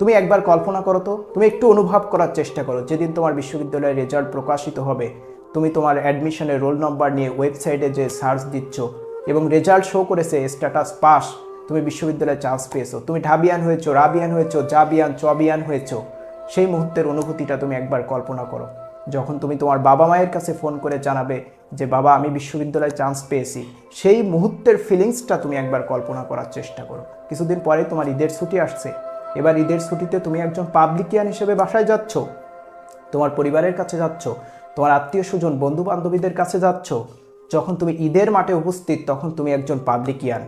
তুমি একবার কল্পনা করো তো, তুমি একটু অনুভব করার চেষ্টা করো। যেদিন তোমার বিশ্ববিদ্যালয়ের রেজাল্ট প্রকাশিত হবে, তুমি তোমার অ্যাডমিশনের রোল নম্বর নিয়ে ওয়েবসাইটে যে সার্চ দিচ্ছ এবং রেজাল্ট শো করেছে স্ট্যাটাস পাস তুমি বিশ্ববিদ্যালয়ে চান্স পেয়েছ। তুমি ঢাবিয়ান হয়েছো, রাবিয়ান হয়েছো, জাবিয়ান, চবিয়ান হয়েছো, সেই মুহূর্তের অনুভূতিটা তুমি একবার কল্পনা করো। যখন তুমি তোমার বাবা মায়ের কাছে ফোন করে জানাবে যে, বাবা, আমি বিশ্ববিদ্যালয়ে চান্স পেয়েছি, সেই মুহূর্তের ফিলিংসটা তুমি একবার কল্পনা করার চেষ্টা করো। কিছুদিন পরে তোমার ঈদের ছুটি আসছে। এবার ঈদের ছুটিতে তুমি একজন পাবলিকিয়ান হিসেবে বাসায় যাচ্ছ, তোমার পরিবারের কাছে যাচ্ছ, তোমার আত্মীয় স্বজন বন্ধু বান্ধবীদের কাছে যাচ্ছ, যখন তুমি ঈদের মাঠে উপস্থিত, তখন তুমি একজন পাবলিকিয়ান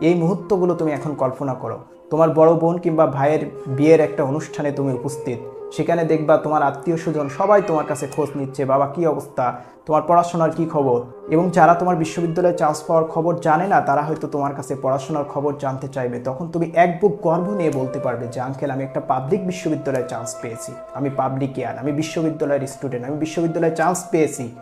এই মুহূর্তগুলো তুমি এখন কল্পনা করো। তোমার বড় বোন কিংবা ভাইয়ের বিয়ের একটা অনুষ্ঠানে তুমি উপস্থিত। সেখানে দেখবা তোমার আত্মীয় স্বজন সবাই তোমার কাছে খোঁজ নিচ্ছে, বাবা, কি অবস্থা? তোমার পড়াশোনার কি খবর? এবং যারা তোমার বিশ্ববিদ্যালয়ে চান্স পাওয়ার খবর জানে না, তারা হয়তো তোমার কাছে পড়াশোনার খবর জানতে চাইবে। তখন তুমি এক বুক গর্ব নিয়ে বলতে পারবে যে, আঙ্কেল, আমি একটা পাবলিক বিশ্ববিদ্যালয়ে চান্স পেয়েছি। আমি পাবলিকিয়ান আমি বিশ্ববিদ্যালয়ের স্টুডেন্ট আমি বিশ্ববিদ্যালয়ে চান্স পেয়েছি।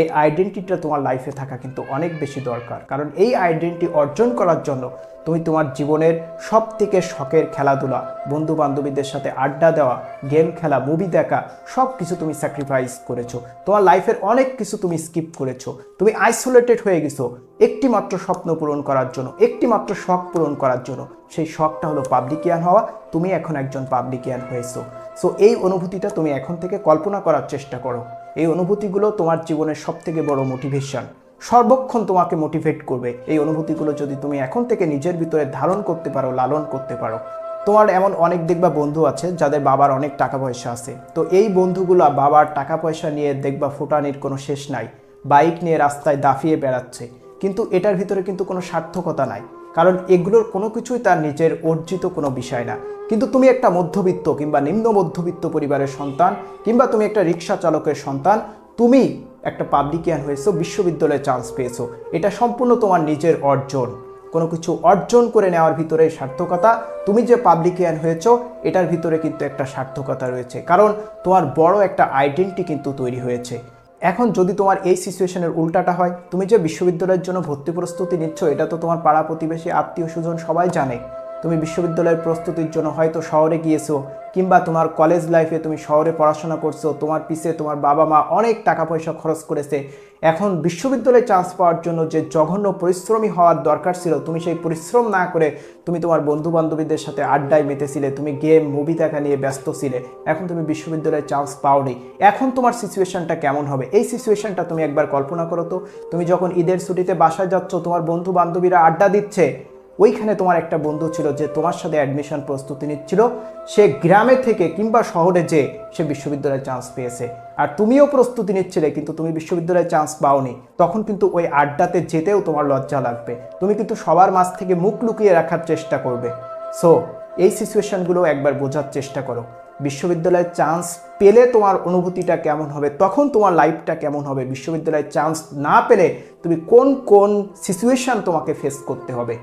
এই আইডেন্টিটিটা তোমার লাইফে থাকা কিন্তু অনেক বেশি দরকার। কারণ এই আইডেন্টি অর্জন করার জন্য তুমি তোমার জীবনের সব থেকে শখের খেলাধুলা বন্ধু বান্ধবীদের সাথে আড্ডা দেওয়া গেম খেলা মুভি দেখা সব কিছু তুমি স্যাক্রিফাইস করেছ। তোমার লাইফের অনেক কিছু তুমি স্কিপ করেছ। তুমি আইসোলেটেড হয়ে গেছো একটি মাত্র স্বপ্ন পূরণ করার জন্য একটি মাত্র শখ পূরণ করার জন্য। সেই শখটা হলো পাবলিকিয়ান হওয়া। তুমি এখন একজন পাবলিকিয়ান হয়েছো। সো এই অনুভূতিটা তুমি এখন থেকে কল্পনা করার চেষ্টা করো। এই অনুভূতিগুলো তোমার জীবনের সব থেকে বড় মোটিভেশন সর্বক্ষণ তোমাকে মোটিভেট করবে। এই অনুভূতিগুলো যদি তুমি এখন থেকে নিজের ভিতরে ধারণ করতে পারো, লালন করতে পারো। তোমার এমন অনেক দেখবা বন্ধু আছে, যাদের বাবার অনেক টাকা পয়সা আছে। তো এই বন্ধুগুলা বাবার টাকা পয়সা নিয়ে দেখবা ফুটানির কোনো শেষ নাই। বাইক নিয়ে রাস্তায় দাফিয়ে বেড়াচ্ছে। কিন্তু এটার ভিতরে কিন্তু কোনো সার্থকতা নাই। কারণ এগুলোর কোনো কিছুই তার নিজের অর্জিত কোনো বিষয় না। কিন্তু তুমি একটা মধ্যবিত্ত কিংবা নিম্ন মধ্যবিত্ত পরিবারের সন্তান কিংবা তুমি একটা রিক্সা চালকের সন্তান, তুমি একটা পাবলিকিয়ান হয়েছো, বিশ্ববিদ্যালয়ে চান্স পেয়েছ। এটা সম্পূর্ণ তোমার নিজের অর্জন। কোনো কিছু অর্জন করে নেওয়ার ভিতরে সার্থকতা, তুমি যে পাবলিকিয়ান হয়েছো, এটার ভিতরে কিন্তু একটা সার্থকতা রয়েছে। কারণ তোমার বড় একটা আইডেন্টি কিন্তু তৈরি হয়েছে। এখন যদি তোমার এই সিচুয়েশনের উল্টাটা হয়, তুমি যে বিশ্ববিদ্যালয়ের জন্য ভর্তি প্রস্তুতি নিচ্ছ, এটা তো তোমার পাড়া প্রতিবেশী আত্মীয় স্বজন সবাই জানে। তুমি বিশ্ববিদ্যালয়ের প্রস্তুতির জন্য হয়তো শহরে গিয়েছো, কিংবা তোমার কলেজ লাইফে তুমি শহরে পড়াশোনা করছ, তোমার পিছে তোমার বাবা মা অনেক টাকা পয়সা খরচ করেছে। এখন বিশ্ববিদ্যালয়ে চান্স পাওয়ার জন্য যে জঘন্য পরিশ্রমী হওয়ার দরকার ছিল, তুমি সেই পরিশ্রম না করে তুমি তোমার বন্ধু বান্ধবীদের সাথে আড্ডায় মেতেছিলে, তুমি গেম মুভি দেখা নিয়ে ব্যস্ত ছিলে। এখন তুমি বিশ্ববিদ্যালয়ে চান্স পাওনি। এখন তোমার সিচুয়েশনটা কেমন হবে? এই সিচুয়েশনটা তুমি একবার কল্পনা করো তো। তুমি যখন ঈদের ছুটিতে বাসায় যাচ্ছ, তোমার বন্ধু বান্ধবীরা আড্ডা দিচ্ছে ওইখানে তোমার একটা বন্ধু ছিল যে তোমার সাথে অ্যাডমিশন প্রস্তুতি নিচ্ছিল। সে গ্রামে থেকে কিংবা শহরে যে সে বিশ্ববিদ্যালয়ে চান্স পেয়েছে। আর তুমিও প্রস্তুতি নিচ্ছিলে কিন্তু তুমি বিশ্ববিদ্যালয়ে চান্স পাওনি। তখন কিন্তু ওই আড্ডাতে যেতেও তোমার লজ্জা লাগবে। তুমি কিন্তু সবার মাঝ থেকে মুখ লুকিয়ে রাখার চেষ্টা করবে। সো এই সিচুয়েশনগুলো একবার বোঝার চেষ্টা করো। বিশ্ববিদ্যালয়ে চান্স পেলে তোমার অনুভূতিটা কেমন হবে? তখন তোমার লাইফটা কেমন হবে? বিশ্ববিদ্যালয়ে চান্স না পেলে তুমি কোন কোন সিচুয়েশন তোমাকে ফেস করতে হবে?